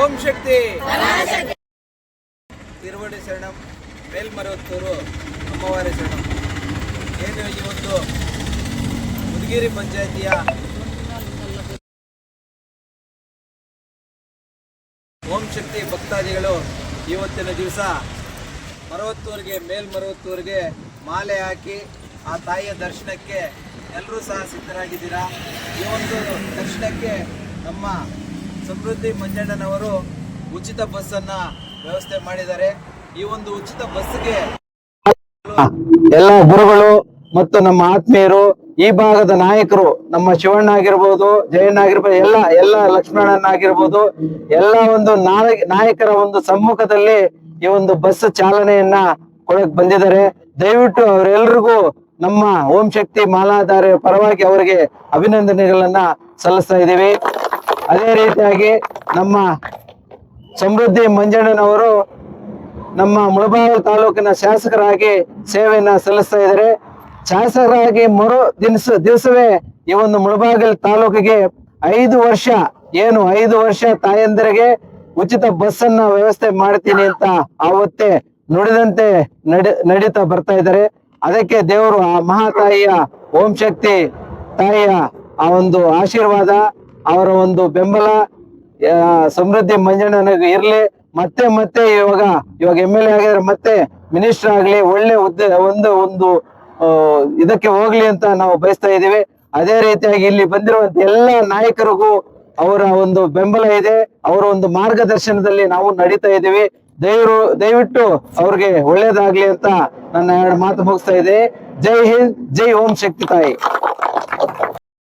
ಓಂ ಶಕ್ತಿ. ತಿರುವಡಿ ಶರಣಂ ಮೇಲ್ಮರವತ್ತೂರು ಅಮ್ಮವಾರಿ ಶರಣಂ. ಏನು ಇವತ್ತು ಒಂದು ಮುದಗಿರಿ ಪಂಚಾಯತಿಯ ಓಂ ಶಕ್ತಿ ಭಕ್ತಾದಿಗಳು ಇವತ್ತಿನ ದಿವಸ ಮರವತ್ತೂರಿಗೆ ಮೇಲ್ಮರವತ್ತೂರಿಗೆ ಮಾಲೆ ಹಾಕಿ ಆ ತಾಯಿಯ ದರ್ಶನಕ್ಕೆ ಎಲ್ಲರೂ ಸಹ ಸಿದ್ಧರಾಗಿದ್ದೀರಾ? ಈ ಒಂದು ದರ್ಶನಕ್ಕೆ ನಮ್ಮ ಸಮೃದ್ಧಿ ಮಂಜಣ್ಣನವರು ಉಚಿತ ಬಸ್ಸನ್ನ ವ್ಯವಸ್ಥೆ ಮಾಡಿದ್ದಾರೆ. ಈ ಒಂದು ಉಚಿತ ಬಸ್ಗೆ ಎಲ್ಲ ಗುರುಗಳು ಮತ್ತು ನಮ್ಮ ಆತ್ಮೀಯರು, ಈ ಭಾಗದ ನಾಯಕರು, ನಮ್ಮ ಶಿವಣ್ಣ ಆಗಿರ್ಬೋದು, ಜಯಣ್ಣ ಆಗಿರ್ಬೋದು, ಎಲ್ಲ ಎಲ್ಲ ಲಕ್ಷ್ಮಣಣ್ಣ ಆಗಿರ್ಬೋದು, ಎಲ್ಲ ಒಂದು ನಾಯ- ನಾಯಕರ ಒಂದು ಸಮ್ಮುಖದಲ್ಲಿ ಈ ಒಂದು ಬಸ್ ಚಾಲನೆಯನ್ನ ಕೊಡಕ್ ಬಂದಿದ್ದಾರೆ. ದಯವಿಟ್ಟು ಅವರೆಲ್ಲರಿಗೂ ನಮ್ಮ ಓಂ ಶಕ್ತಿ ಮಾಲಾಧಾರಿಯ ಪರವಾಗಿ ಅವರಿಗೆ ಅಭಿನಂದನೆಗಳನ್ನ ಸಲ್ಲಿಸ್ತಾ ಇದ್ದೀವಿ. ಅದೇ ರೀತಿಯಾಗಿ ನಮ್ಮ ಸಮೃದ್ಧಿ ಮಂಜಣ್ಣನವರು ನಮ್ಮ ಮುಳಬಾಗಿಲು ತಾಲೂಕಿನ ಶಾಸಕರಾಗಿ ಸೇವೆಯನ್ನ ಸಲ್ಲಿಸ್ತಾ ಇದ್ದಾರೆ. ಶಾಸಕರಾಗಿ ಮರು ದಿನಸ, ದಿವಸವೇ ಈ ಒಂದು ಮುಳಬಾಗಿಲು ತಾಲೂಕಿಗೆ ಐದು ವರ್ಷ, ಏನು ಐದು ವರ್ಷ ತಾಯಂದಿರಿಗೆ ಉಚಿತ ಬಸ್ ಅನ್ನ ವ್ಯವಸ್ಥೆ ಮಾಡ್ತೀನಿ ಅಂತ ಆವತ್ತೇ ನುಡಿದಂತೆ ನಡಿ, ನಡೀತಾ ಬರ್ತಾ ಇದ್ದಾರೆ. ಅದಕ್ಕೆ ದೇವರು ಆ ಮಹಾತಾಯಿಯ ಓಂ ಶಕ್ತಿ ತಾಯಿಯ ಆ ಒಂದು ಆಶೀರ್ವಾದ ಅವರ ಒಂದು ಬೆಂಬಲ ಸಮೃದ್ಧಿ ಮಂಜಣ್ಣನಿಗೆ ಇರ್ಲಿ. ಮತ್ತೆ ಮತ್ತೆ ಇವಾಗ ಇವಾಗ ಎಂ ಎಲ್ ಎ ಆಗಿದ್ರೆ ಮತ್ತೆ ಮಿನಿಸ್ಟರ್ ಆಗ್ಲಿ, ಒಳ್ಳೆ ಒಂದು ಒಂದು ಇದಕ್ಕೆ ಹೋಗ್ಲಿ ಅಂತ ನಾವು ಬಯಸ್ತಾ ಇದ್ದೀವಿ. ಅದೇ ರೀತಿಯಾಗಿ ಇಲ್ಲಿ ಬಂದಿರುವಂತ ಎಲ್ಲ ನಾಯಕರಿಗೂ ಅವರ ಒಂದು ಬೆಂಬಲ ಇದೆ. ಅವರ ಒಂದು ಮಾರ್ಗದರ್ಶನದಲ್ಲಿ ನಾವು ನಡೀತಾ ಇದ್ದೀವಿ. ದಯರು ದಯವಿಟ್ಟು ಅವ್ರಿಗೆ ಒಳ್ಳೇದಾಗ್ಲಿ ಅಂತ ನನ್ನ ಎರಡು ಮಾತು ಮುಗಿಸ್ತಾ ಇದೆ ಜೈ ಹಿಂದ್, ಜೈ ಓಂ ಶಕ್ತಿ ತಾಯಿ.